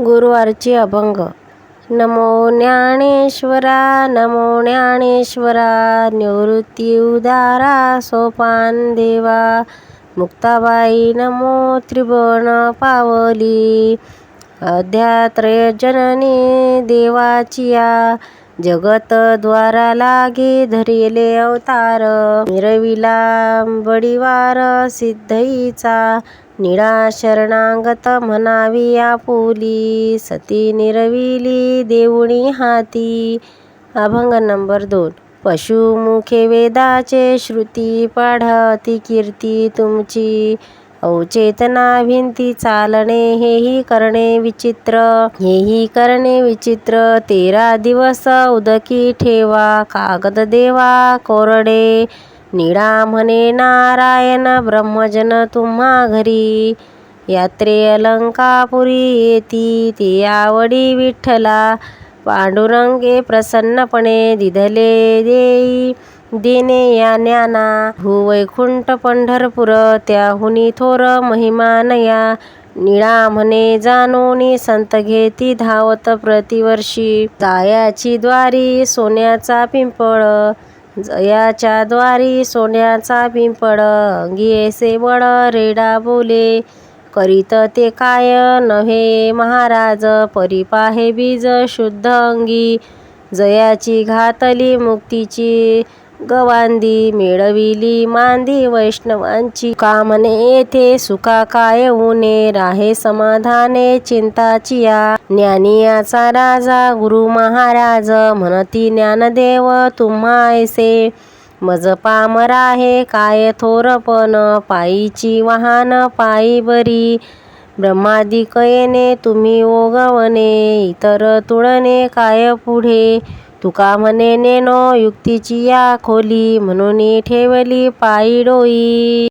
गुरुवारचे अभंग. नमो ज्ञानेश्वरा नमो ज्ञानेश्वरा निवृत्ती उदारा सोपान देवा. मुक्ताबाई नमो त्रिभुवन पावली. अध्यात्रय जननी देवाचिया. जगत द्वारा लागे धरिले अवतार. मिरविला बडिवार सिद्धईचा. निळा शरणागत म्हणावी आपुली सती निरविली देऊणी हाती. अभंग नंबर दोन. पशुमुखे वेदाचे श्रुती पाढती कीर्ती तुमची. अवचेतना भिंती चालणे हेही करणे विचित्र. हेही करणे विचित्र. तेरा दिवस उदकी ठेवा. कागद देवा कोरडे. निळा म्हणे नारायण ब्रह्मजन तुम्हा घरी यात्रे अलंकापुरी येती. ते आवडी विठ्ठला पांडुरंगे प्रसन्नपणे दिधले देई. देणे या ज्ञाना भूवैकुंठ पंढरपूर त्याहुनी थोर महिमानया निळा म्हणे जानोनी संत घेती धावत प्रतिवर्षी. जायाची द्वारी सोन्याचा पिंपळ जयाच्या द्वारी सोन्याचा पिंपळ अंगी वड बळ रेडा बोले. करीत ते काय नव्हे महाराज परी पाहे बीज शुद्ध अंगी. जयाची घातली मुक्तीची गवांदी मिळविली मांदी वैष्णवांची कामने. येथे सुखा काय ऊने राहे समाधाने चिंताचिया ज्ञानियाचा राजा गुरु महाराज म्हणती ज्ञानदेव तुम्हा ऐसे मज पामर आहे काय थोरपण पायीची वाहन पायी बरी. ब्रह्मादिक येणे तुम्ही ओगवणे इतर तुळणे काय पुढे? तुका म्हणे नेनो युक्तीची या खोली म्हणून ठेवली पायी डोई.